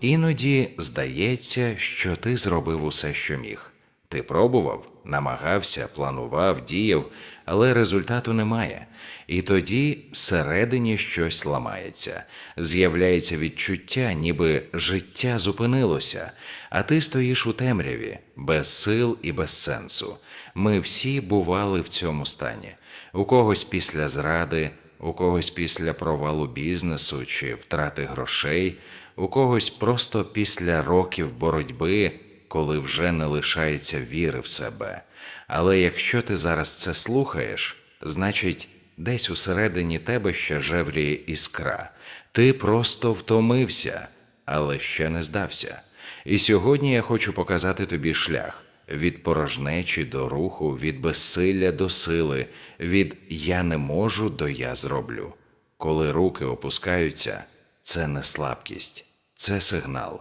Іноді здається, що ти зробив усе, що міг. Ти пробував, намагався, планував, діяв, але результату немає. І тоді всередині щось ламається, з'являється відчуття, ніби життя зупинилося, а ти стоїш у темряві, без сил і без сенсу. Ми всі бували в цьому стані. У когось після зради, у когось після провалу бізнесу чи втрати грошей, у когось просто після років боротьби, коли вже не лишається віри в себе. Але якщо ти зараз це слухаєш, значить, десь усередині тебе ще жевріє іскра. Ти просто втомився, але ще не здався. І сьогодні я хочу показати тобі шлях від порожнечі до руху, від безсилля до сили, від я не можу до я зроблю. Коли руки опускаються, це не слабкість, це сигнал.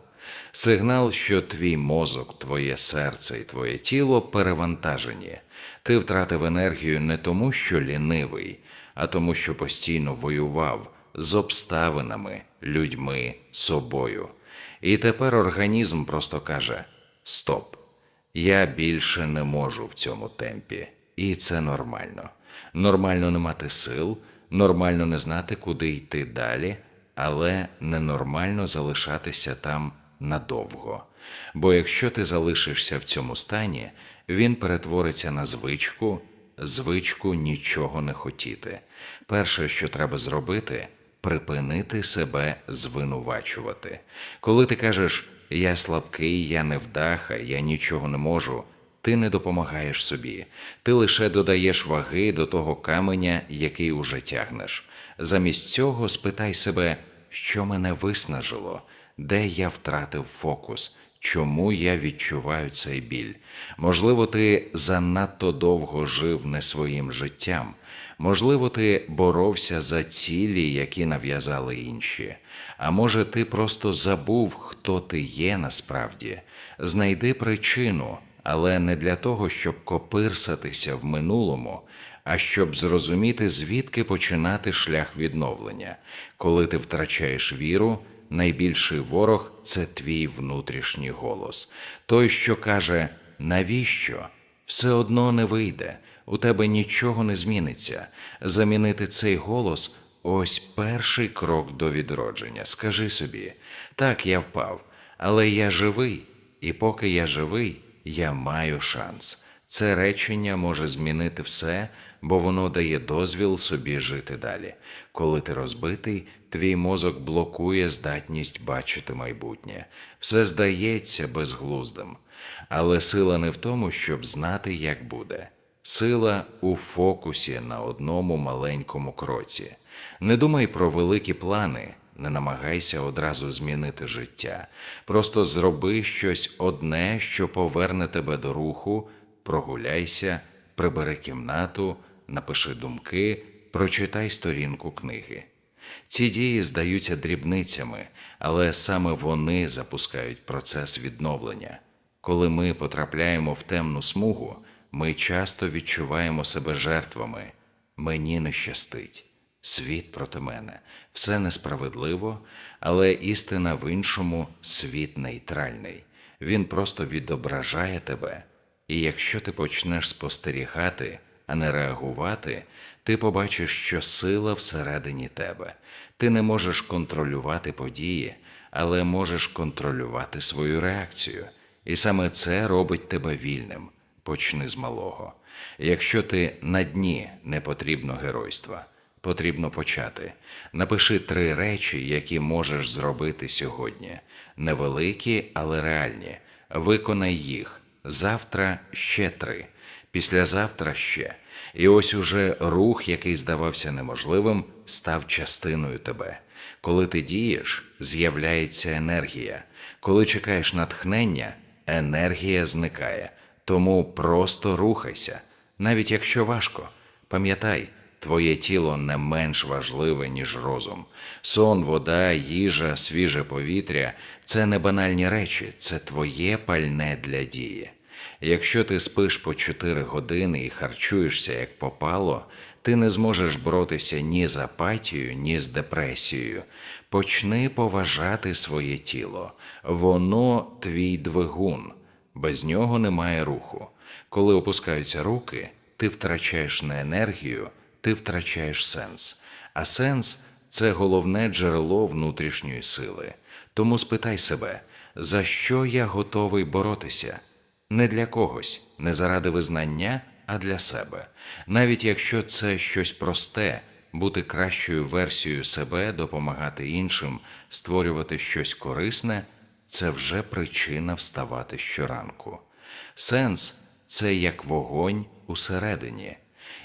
Сигнал, що твій мозок, твоє серце і твоє тіло перевантажені. Ти втратив енергію не тому, що лінивий, а тому, що постійно воював з обставинами, людьми, собою. І тепер організм просто каже: Стоп, я більше не можу в цьому темпі. І це нормально. Нормально не мати сил, нормально не знати, куди йти далі, але ненормально залишатися там надовго. Бо якщо ти залишишся в цьому стані, він перетвориться на звичку, звичку нічого не хотіти. Перше, що треба зробити, припинити себе звинувачувати. Коли ти кажеш я слабкий, я невдаха, я нічого не можу. Ти не допомагаєш собі, ти лише додаєш ваги до того каменя, який уже тягнеш. Замість цього спитай себе, що мене виснажило, де я втратив фокус, чому я відчуваю цей біль. Можливо, ти занадто довго жив не своїм життям. Можливо, ти боровся за цілі, які нав'язали інші. А може, ти просто забув, хто ти є насправді. Знайди причину, але не для того, щоб копирсатися в минулому, а щоб зрозуміти, звідки починати шлях відновлення. Коли ти втрачаєш віру, найбільший ворог це твій внутрішній голос. Той, що каже, навіщо? Все одно не вийде, у тебе нічого не зміниться. Замінити цей голос ось перший крок до відродження. Скажи собі, так, я впав, але я живий, і поки я живий, я маю шанс. Це речення може змінити все, бо воно дає дозвіл собі жити далі. Коли ти розбитий, твій мозок блокує здатність бачити майбутнє. Все здається безглуздим. Але сила не в тому, щоб знати, як буде. Сила у фокусі на одному маленькому кроці. Не думай про великі плани, не намагайся одразу змінити життя. Просто зроби щось одне, що поверне тебе до руху, прогуляйся, прибери кімнату, напиши думки, прочитай сторінку книги. Ці дії здаються дрібницями, але саме вони запускають процес відновлення. Коли ми потрапляємо в темну смугу, ми часто відчуваємо себе жертвами. Мені не щастить, світ проти мене, все несправедливо, але істина в іншому світ нейтральний. Він просто відображає тебе. І якщо ти почнеш спостерігати, а не реагувати, ти побачиш, що сила всередині тебе. Ти не можеш контролювати події, але можеш контролювати свою реакцію. І саме це робить тебе вільним. Почни з малого. Якщо ти на дні не потрібно геройства, потрібно почати. Напиши три речі, які можеш зробити сьогодні. Невеликі, але реальні. Виконай їх. Завтра ще три, післязавтра ще. І ось уже рух, який здавався неможливим, став частиною тебе. Коли ти дієш, з'являється енергія. Коли чекаєш натхнення, енергія зникає. Тому просто рухайся, навіть якщо важко. Пам'ятай, твоє тіло не менш важливе, ніж розум. Сон, вода, їжа, свіже повітря це не банальні речі, це твоє пальне для дії. Якщо ти спиш по 4 години і харчуєшся як попало, Ти не зможеш боротися ні з апатією, ні з депресією. Почни поважати своє тіло. Воно твій двигун. Без нього немає руху. Коли опускаються руки, ти втрачаєш не енергію, ти втрачаєш сенс. А сенс це головне джерело внутрішньої сили. Тому спитай себе, за що я готовий боротися? Не для когось, не заради визнання, а для себе. Навіть якщо це щось просте, бути кращою версією себе, допомагати іншим, створювати щось корисне, це вже причина вставати щоранку. Сенс це як вогонь усередині,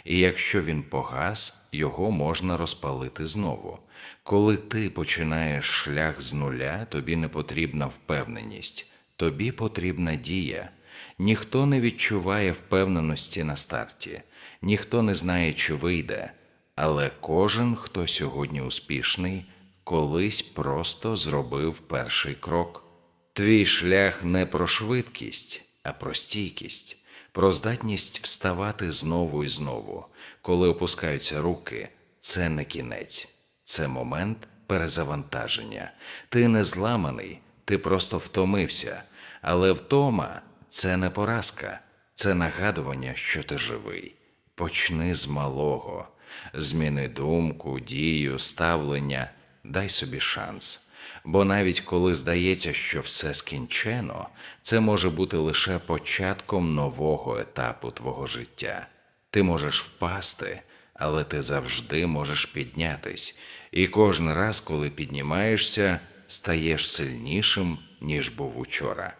і якщо він погас, його можна розпалити знову. Коли ти починаєш шлях з нуля, тобі не потрібна впевненість, тобі потрібна дія. Ніхто не відчуває впевненості на старті, ніхто не знає, чи вийде, але кожен, хто сьогодні успішний, колись просто зробив перший крок. Твій шлях не про швидкість, а про стійкість, про здатність вставати знову і знову. Коли опускаються руки, це не кінець, це момент перезавантаження. Ти не зламаний, ти просто втомився. Але втома це не поразка, це нагадування, що ти живий. Почни з малого, зміни думку, дію, ставлення, дай собі шанс. Бо навіть коли здається, що все скінчено, це може бути лише початком нового етапу твого життя. Ти можеш впасти, але ти завжди можеш піднятись, і кожен раз, коли піднімаєшся, стаєш сильнішим, ніж був учора.